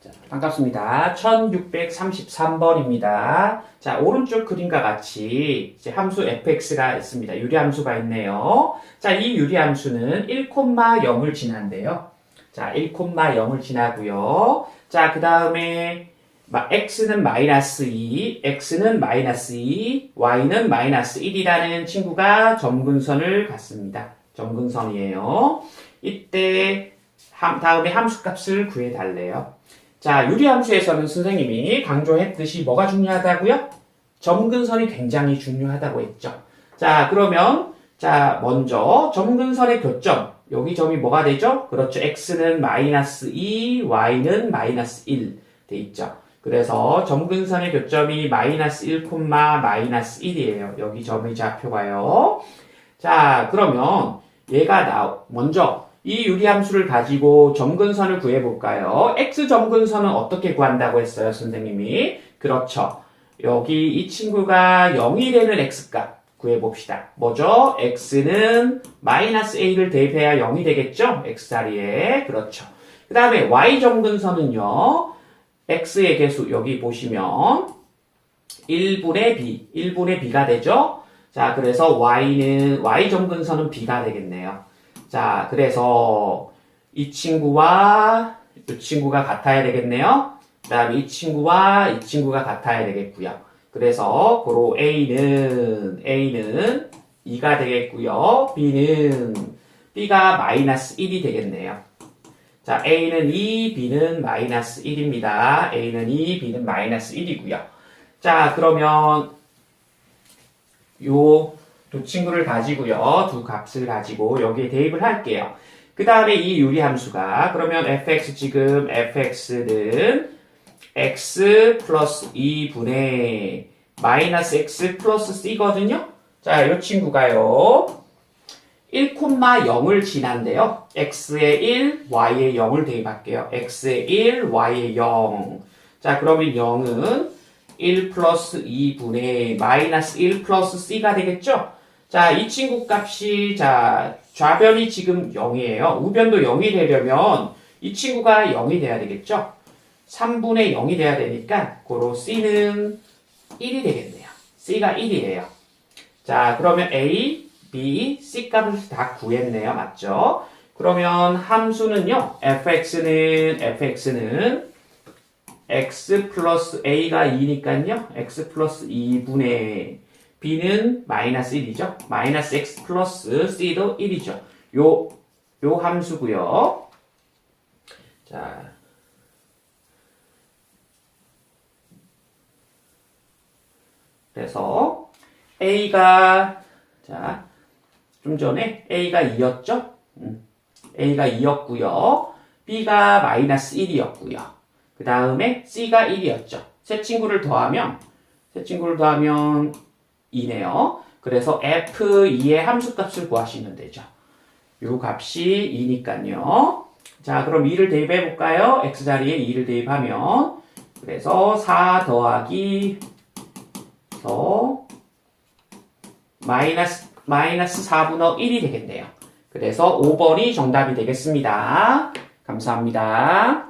자, 반갑습니다. 1633번입니다. 자, 오른쪽 그림과 같이 이제 함수 fx가 있습니다. 유리함수가 있네요. 자, 이 유리함수는 1,0을 지난대요. 자, 1,0을 지나고요. 자, 그 다음에 x는 마이너스 2, x는 마이너스 2, y는 마이너스 1이라는 친구가 점근선을 갖습니다. 점근선이에요. 이때 함- 다음에 함수값을 구해달래요. 자, 유리함수에서는 선생님이 강조했듯이 뭐가 중요하다고요? 점근선이 굉장히 중요하다고 했죠. 자, 그러면 자, 먼저 점근선의 교점. 여기 점이 뭐가 되죠? 그렇죠. x는 마이너스 2, y는 마이너스 1 돼 있죠. 그래서 점근선의 교점이 마이너스 1, 마이너스 1이에요. 여기 점의 좌표가요. 자, 그러면 얘가 나 먼저 이 유리함수를 가지고 점근선을 구해볼까요? x 점근선은 어떻게 구한다고 했어요, 선생님이? 그렇죠. 여기 이 친구가 0이 되는 x값 구해봅시다. 뭐죠? x는 마이너스 a를 대입해야 0이 되겠죠? x 자리에. 그렇죠. 그 다음에 y 점근선은요. x의 개수 여기 보시면 1분의 b, 1분의 b가 되죠? 자, 그래서 y는 y 점근선은 b가 되겠네요. 자, 그래서 이 친구와 이 친구가 같아야 되겠네요. 그 다음에 이 친구와 이 친구가 같아야 되겠고요. 그래서 고로 A는 A는 2가 되겠고요. B는 B가 마이너스 1이 되겠네요. 자, A는 2, B는 마이너스 1입니다. A는 2, B는 마이너스 1이고요. 자, 그러면 요 두 친구를 가지고요. 두 값을 가지고 여기에 대입을 할게요. 그 다음에 이 유리함수가 그러면 fx 지금 fx는 x 플러스 2분의 마이너스 x 플러스 c거든요. 자, 이 친구가요. 1,0을 지난데요. x에 1, y에 0을 대입할게요. x에 1, y에 0. 자, 그러면 0은 1 플러스 2분의 마이너스 1 플러스 c가 되겠죠? 자, 이 친구 값이, 자, 좌변이 지금 0이에요. 우변도 0이 되려면 이 친구가 0이 돼야 되겠죠? 3분의 0이 돼야 되니까, 고로 c는 1이 되겠네요. c가 1이에요. 자, 그러면 a, b, c 값을 다 구했네요. 맞죠? 그러면 함수는요, fx는, fx는 x 플러스 a가 2니까요. x 플러스 2분의 b는 마이너스 1이죠. 마이너스 x 플러스 c도 1이죠. 요, 요 함수고요. 자. 그래서 a가 자, 좀 전에 a가 2였죠? 음, a가 2였고요. b가 마이너스 1이었고요. 그 다음에 c가 1이었죠. 세 친구를 더하면 세 친구를 더하면 2네요. 그래서 f2의 함수값을 구하시면 되죠. 요 값이 2니까요. 자, 그럼 2를 대입해 볼까요? x 자리에 2를 대입하면 그래서 4 더하기 더 마이너스 마이너스 4분의 1이 되겠네요. 그래서 5번이 정답이 되겠습니다. 감사합니다.